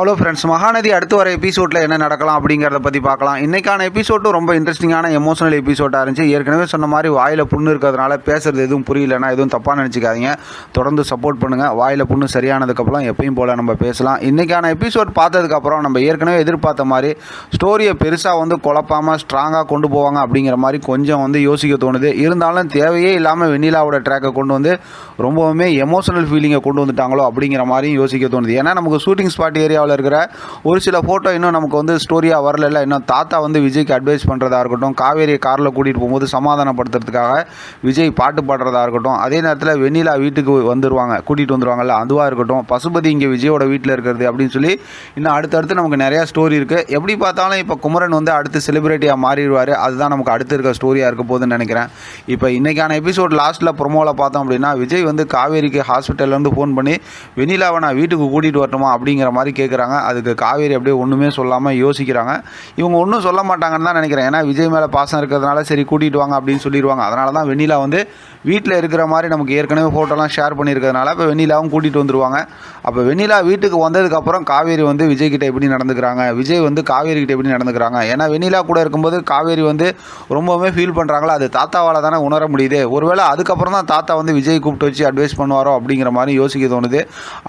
Hello friends Mahanadi அடுத்து வர எபிசோடில் என்ன நடக்கலாம் அப்படிங்கிறத பற்றி பார்க்கலாம். இன்றைக்கான எபிசோட்டும் ரொம்ப இன்ட்ரெஸ்டிங்கான எமோஷனல் எபிசோடாக இருந்துச்சு. ஏற்கனவே சொன்ன மாதிரி வாயில் புண்ணு இருக்கிறதுனால பேசுறது எதுவும் புரியலன்னா எதுவும் தப்பாக நினச்சிக்காதீங்க. தொடர்ந்து சப்போர்ட் பண்ணுங்கள் வாயில் புண்ணு சரியானதுக்கப்புறம் எப்பயும் போல் நம்ம பேசலாம். இன்றைக்கான எபிசோட் பார்த்ததுக்கப்புறம் நம்ம ஏற்கனவே எதிர்பார்த்த மாதிரி ஸ்டோரியை பெருசாக வந்து குழப்பாமல் ஸ்ட்ராங்காக கொண்டு போவாங்க அப்படிங்கிற மாதிரி கொஞ்சம் வந்து யோசிக்க தோணுது. இருந்தாலும் தேவையே இல்லாமல் வெண்ணிலாவோட ட்ராக்கை கொண்டு வந்து ரொம்பவுமே எமோஷனல் ஃபீலிங்கை கொண்டு வந்துட்டாங்களோ அப்படிங்கிற மாதிரியும் யோசிக்க தோணுது. ஏன்னா நமக்கு ஷூட்டிங் ஸ்பாட் ஏரியாவில் இருக்கிற ஒரு சில ஃபோட்டோ இன்னும் நமக்கு வந்து ஸ்டோரியாக வரல. இன்னும் தாத்தா வந்து விஜய்க்கு அட்வைஸ் பண்ணுறதா இருக்கட்டும் காவேரியை காரில் கூட்டிகிட்டு போகும்போது சமாதானப்படுத்துறதுக்காக விஜய் பாட்டு பாடுறதா இருக்கட்டும் அதே நேரத்தில் வெண்ணிலா வீட்டுக்கு வந்துடுவாங்க கூட்டிகிட்டு வந்துடுவாங்கல்ல அதுவாக இருக்கட்டும் பசுபதி இங்கே விஜயோட வீட்டில் இருக்கிறது அப்படின்னு சொல்லி இன்னும் அடுத்தடுத்து நமக்கு நிறையா ஸ்டோரி இருக்குது எப்படி பார்த்தாலும் இப்போ குமரன் வந்து அடுத்து செலிபிரிட்டியாக மாறிடுவார். அதுதான் நமக்கு அடுத்து இருக்க ஸ்டோரியாக இருக்க போகுதுன்னு நினைக்கிறேன். இப்போ இன்றைக்கான எபிசோட் லாஸ்ட்டில் ப்ரொமோவில் பார்த்தோம் அப்படின்னா விஜய் வந்து காவேரிக்கு ஹாஸ்பிட்டல்லேருந்து ஃபோன் பண்ணி வெண்ணிலாவை நான் வீட்டுக்கு கூட்டிகிட்டு வரட்டுமா? அப்படிங்கிற மாதிரி எடுக்கிறாங்க அதுக்கு காவேரி அப்படியே ஒன்றுமே சொல்லாமல் யோசிக்கிறாங்க. இவங்க ஒன்றும் சொல்ல மாட்டாங்கன்னு தான் நினைக்கிறேன். ஏன்னா விஜய் மேலே பாசம் இருக்கிறதுனால சரி கூட்டிகிட்டு வாங்க அப்படின்னு சொல்லிடுவாங்க. அதனால தான் வெண்ணிலா வந்து வீட்டில் இருக்கிற மாதிரி நமக்கு ஏற்கனவே ஃபோட்டோலாம் ஷேர் பண்ணியிருக்கிறதுனால இப்போ வெண்ணிலாவும் கூட்டிகிட்டு வந்துருவாங்க. அப்போ வெண்ணிலா வீட்டுக்கு வந்ததுக்கப்புறம் காவேரி வந்து விஜய் கிட்ட எப்படி நடந்துக்கிறாங்க? விஜய் வந்து காவேரி கிட்ட எப்படி நடந்துக்கிறாங்க? ஏன்னா வெண்ணிலா கூட இருக்கும்போது காவேரி வந்து ரொம்பவுமே ஃபீல் பண்ணுறாங்களா அது தாத்தாவால் தானே உணர முடியுது. ஒருவேளை அதுக்கப்புறம் தான் தாத்தா வந்து விஜய் கூப்பிட்டு வச்சு அட்வைஸ் பண்ணுவாரோ அப்படிங்கிற மாதிரி யோசிக்க தோணுது.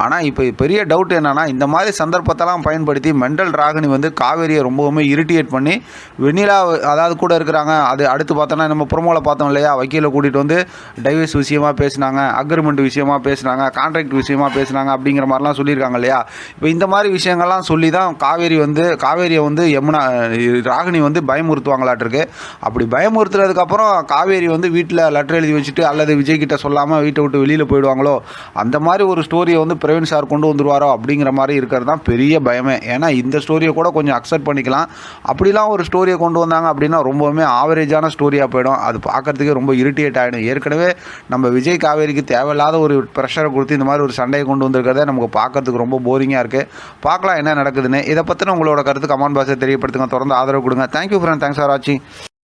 ஆனால் இப்போ பெரிய டவுட் என்னன்னா இந்த மாதிரி சந்தர்ப்பத்தெல்லாம் பயன்படுத்தி மெண்டல் ராகினி வந்து காவேரியை ரொம்பவுமே இரிட்டேட் பண்ணி வெண்ணிலா அதாவது கூட இருக்கிறாங்க அது அடுத்து பார்த்தோன்னா நம்ம ப்ரொமோவில் பார்த்தோம் இல்லையா வக்கீலை கூட்டிகிட்டு வந்து டைவர்ஸ் விஷயமா பேசினாங்க அக்ரிமெண்ட் விஷயமா பேசினாங்க கான்ட்ராக்ட் விஷயமா பேசினாங்க அப்படிங்கிற மாதிரிலாம் சொல்லியிருக்காங்க இல்லையா? இப்போ இந்த மாதிரி விஷயங்கள்லாம் சொல்லி தான் காவேரி வந்து காவேரியை வந்து யமுனா ராகினி வந்து பயமுறுத்துவாங்களாட்டிருக்கு. அப்படி பயமுறுத்துறதுக்கப்புறம் காவேரி வந்து வீட்டில் லெட்டர் எழுதி வச்சுட்டு அல்லது விஜய் கிட்ட சொல்லாமல் வீட்டை விட்டு வெளியில் போயிடுவாங்களோ அந்த மாதிரி ஒரு ஸ்டோரியை வந்து பிரவீன் சார் கொண்டு வந்துருவாரோ அப்படிங்கிற மாதிரி இருக்கிறது தான் பெரிய பயமே. ஏன்னா இந்த ஸ்டோரியை கூட கொஞ்சம் அக்செப்ட் பண்ணிக்கலாம். அப்படிலாம் ஒரு ஸ்டோரியை கொண்டு வந்தாங்க அப்படின்னா ரொம்பவுமே ஆவரேஜான ஸ்டோரியாக போயிடும். அது பார்க்குறதுக்கே ரொம்ப இரிட்டேட் ஆகிடும் ஏற்கனவே நம்ம விஜய் காவேரிக்கு தேவையில்லாத ஒரு ப்ரெஷரை கொடுத்து இந்த மாதிரி ஒரு சண்டையை கொண்டு வந்திருக்கிறதே நமக்கு பார்க்கறதுக்கு ரொம்ப போரிங்காக இருக்குது பார்க்கலாம் என்ன நடக்குதுன்னு. இதை பற்றின உங்களோட கருத்து கமெண்ட் பாக்ஸை தெரியப்படுத்துங்க. தொடர்ந்து ஆதரவு கொடுங்க. தேங்க்யூ ஃப்ரெண்ட் தேங்க்ஸ் ஃபார் வாட்சிங்